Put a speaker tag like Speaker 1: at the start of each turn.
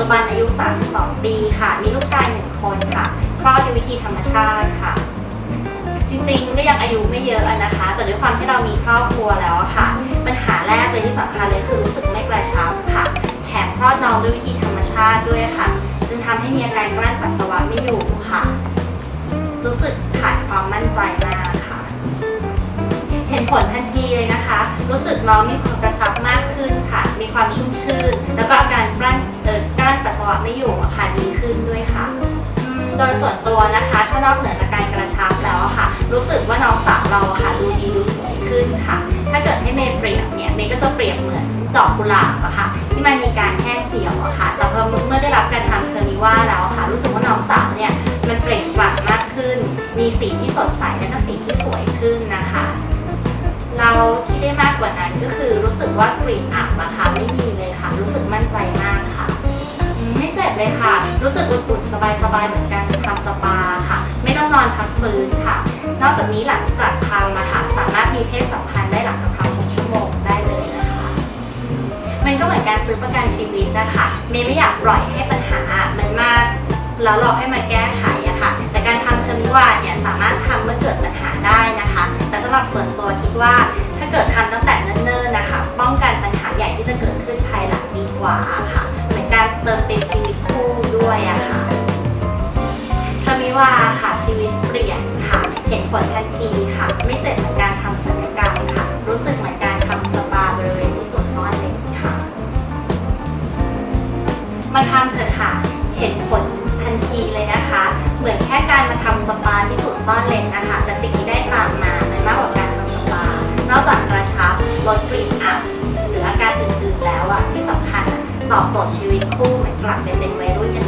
Speaker 1: จุบันอายุ 32 ปีค่ะ มีลูกชายหนึ่งคนค่ะ คลอดด้วยวิธีธรรมชาติค่ะ จริงๆ ก็ยังอายุไม่เยอะนะคะ แต่ด้วยความที่เรามีครอบครัวแล้วค่ะ ปัญหาแรกเลยที่สำคัญเลยคือรู้สึกไม่กระชับค่ะ แถมคลอดน้องด้วยวิธีธรรมชาติด้วยค่ะ จึงทำให้มีอาการกลั้นปัสสาวะไม่อยู่ค่ะ รู้สึกขาดความมั่นใจมากค่ะ เห็นผลทันทีเลยนะคะ รู้สึกน้องมีความกระชับมากขึ้นค่ะ มีความ โดยส่วนตัวนะคะ ถ้านอกเหนือจากการกระชับแล้วค่ะ รู้สึกว่าน้องสาวเราค่ะดูดีดูสวยขึ้นค่ะ ถ้าเกิดให้เมย์เปรียบเนี่ยเมย์ก็จะเปรียบเหมือนดอกกุหลาบอะค่ะ ที่มันมีการแห้งเหี่ยวอะค่ะ แต่พอเมื่อได้รับการทำเทอร์นิว่าแล้วค่ะ รู้สึกว่าน้องสาวเนี่ยมันเปล่งปลั่งมากขึ้น มีสีที่สดใสและก็สีที่สวยขึ้นนะคะ เราที่ได้มากกว่านั้นก็คือรู้สึกว่ากลิ่นอับอะค่ะไม่มีเลยค่ะ รู้สึกมั่นใจมากค่ะไม่เจ็บเลยค่ะ รู้สึกอุ่นๆสบายๆเหมือน นอกจากนี้หลังจากทำอะค่ะสามารถมีเพศสัมพันธ์ได้หลังจากทำ6ชั่วโมงได้เลยนะคะ มันก็เหมือนการซื้อประกันชีวิตนะคะเมย์ไม่อยากปล่อยให้ปัญหามันมากแล้วรอให้มันแก้ไขอะค่ะ แต่การทำเทอร์มิวาเนี่ยสามารถทำเมื่อเกิดปัญหาได้นะคะ แต่สำหรับส่วนตัวคิดว่าถ้าเกิดทำตั้งแต่เนิ่นๆนะคะ ป้องกันปัญหาใหญ่ที่จะเกิดขึ้นภายหลังดีกว่าค่ะ เหมือนการเติมเต็มชีวิตคู่ด้วยอะค่ะเทอร์มิวาค่ะ เห็นผลทันทีค่ะ ไม่เจ็บเหมือนการทำศัลยกรรมค่ะ รู้สึกเหมือนการทำสปาบริเวณที่จุดซ่อนเล็บค่ะ มาทำเถอะค่ะ เห็นผลทันทีเลยนะคะ เหมือนแค่การมาทำสปาที่จุดซ่อนเลนนะคะ แต่สิ่งที่ได้ตามมามันมากกว่าการทำสปานอกจากกระชับลดกลิ่นอับหรืออาการอื่นๆแล้วอะที่สำคัญตอบโจทย์ชีวิตคู่เหมือนกลับไปเป็นวัยรุ่นกัน